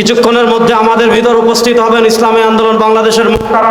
কিছুক্ষণের মধ্যে আমাদের ভিতর উপস্থিত হবেন ইসলামী আন্দোলন বাংলাদেশের মুক্তারা